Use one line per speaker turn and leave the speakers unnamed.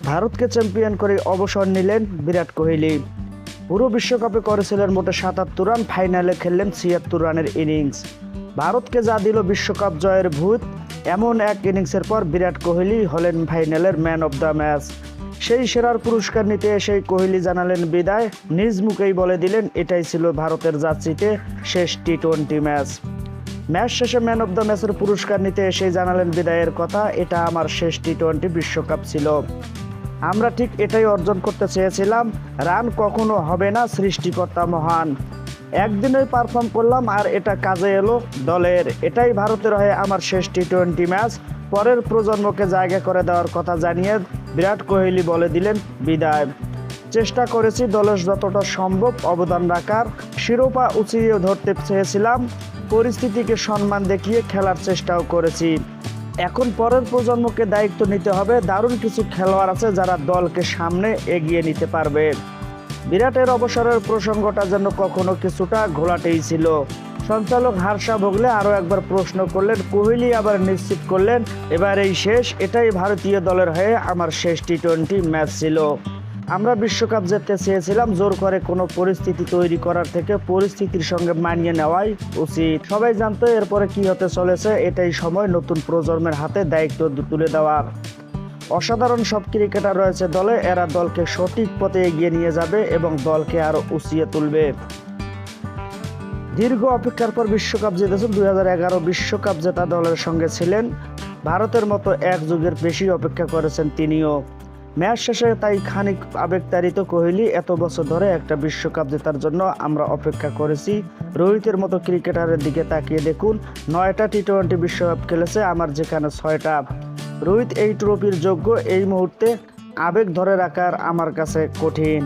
ভারতকে চ্যাম্পিয়ন করে অবসর নিলেন বিরাট কোহলি। পুরো বিশ্বকাপে করেছিলেন মোটে সাতাত্তর রান, ফাইনালে খেললেন ছিয়াত্তর রানের ইনিংস। ভারতকে যা দিল বিশ্বকাপ জয়ের ভূত, এমন এক ইনিংসের পর বিরাট কোহলি হলেন ফাইনালের ম্যান অব দ্য ম্যাচ। সেই সেরার পুরস্কার নিতে এসেই কোহলি জানালেন বিদায়। নিজ মুখেই বলে দিলেন, এটাই ছিল ভারতের যাত্রীতে শেষ টি টোয়েন্টি ম্যাচ। ম্যাচ শেষে ম্যান অব দ্য ম্যাচের পুরস্কার নিতে এসেই জানালেন বিদায়ের কথা। এটা আমার শেষ টি টোয়েন্টি বিশ্বকাপ ছিল। আমরা ঠিক এটাই অর্জন করতে চেয়েছিলাম। রান কখনো হবে না সৃষ্টিকর্তা মহান। একদিনই পারফর্ম করলাম আর এটা কাজে এলো দলের। এটাই ভারতের হয়ে আমার শেষ টি টোয়েন্টি ম্যাচ। পরের প্রজন্মকে জায়গা করে দেওয়ার কথা জানিয়ে বিরাট কোহলি বলে দিলেন বিদায়। চেষ্টা করেছি দলের যতটা সম্ভব অবদান রাখার। শিরোপা উঁচিয়ে ধরতে চেয়েছিলাম। পরিস্থিতিকে সম্মান দেখিয়ে খেলার চেষ্টাও করেছি। এখন পরের প্রজন্মকে দায়িত্ব নিতে হবে। দারুণ কিছু খেলোয়াড় আছে যারা দলকে সামনে এগিয়ে নিতে পারবে। বিরাটের অবসরের প্রসঙ্গটা যেন কখনো কিছুটা ঘোলাটেই ছিল। সঞ্চালক হার্ষা ভোগলে আরও একবার প্রশ্ন করলেন, কোহলি আবার নিশ্চিত করলেন, এবার এই শেষ, এটাই ভারতীয় দলের হয়ে আমার শেষ টি টোয়েন্টি ম্যাচ ছিল। আমরা বিশ্বকাপ জিততে চেয়েছিলাম, জোর করে কোনো পরিস্থিতি তৈরি করার থেকে পরিস্থিতির সঙ্গে মানিয়ে নেওয়াই উচিত। সবাই জানতো এরপরে কি হতে চলেছে, এটাই সময় নতুন প্রজন্মের হাতে দায়িত্ব তুলে দেওয়ার অসাধারণ সব ক্রিকেটার রয়েছে দলে, এরা দলকে সঠিক পথে এগিয়ে নিয়ে যাবে এবং দলকে আরও উঁচিয়ে তুলবে। দীর্ঘ অপেক্ষার পর বিশ্বকাপ জিতেছেন দুই বিশ্বকাপ জেতা দলের সঙ্গে ছিলেন। ভারতের মতো এক যুগের বেশি অপেক্ষা করেছেন তিনিও। ম্যাচ শেষে তাই খানিক আবেগতাড়িত কোহলি এত বছর ধরে একটা বিশ্বকাপ জেতার জন্য আমরা অপেক্ষা করেছি। রোহিতের মতো ক্রিকেটারের দিকে তাকিয়ে দেখুন, নয়টা টি টোয়েন্টি বিশ্বকাপ খেলেছে আমার যেখানে ছয়টা। রোহিত এই ট্রফির যোগ্য এই মুহূর্তে আবেগ ধরে রাখার আমার কাছে কঠিন।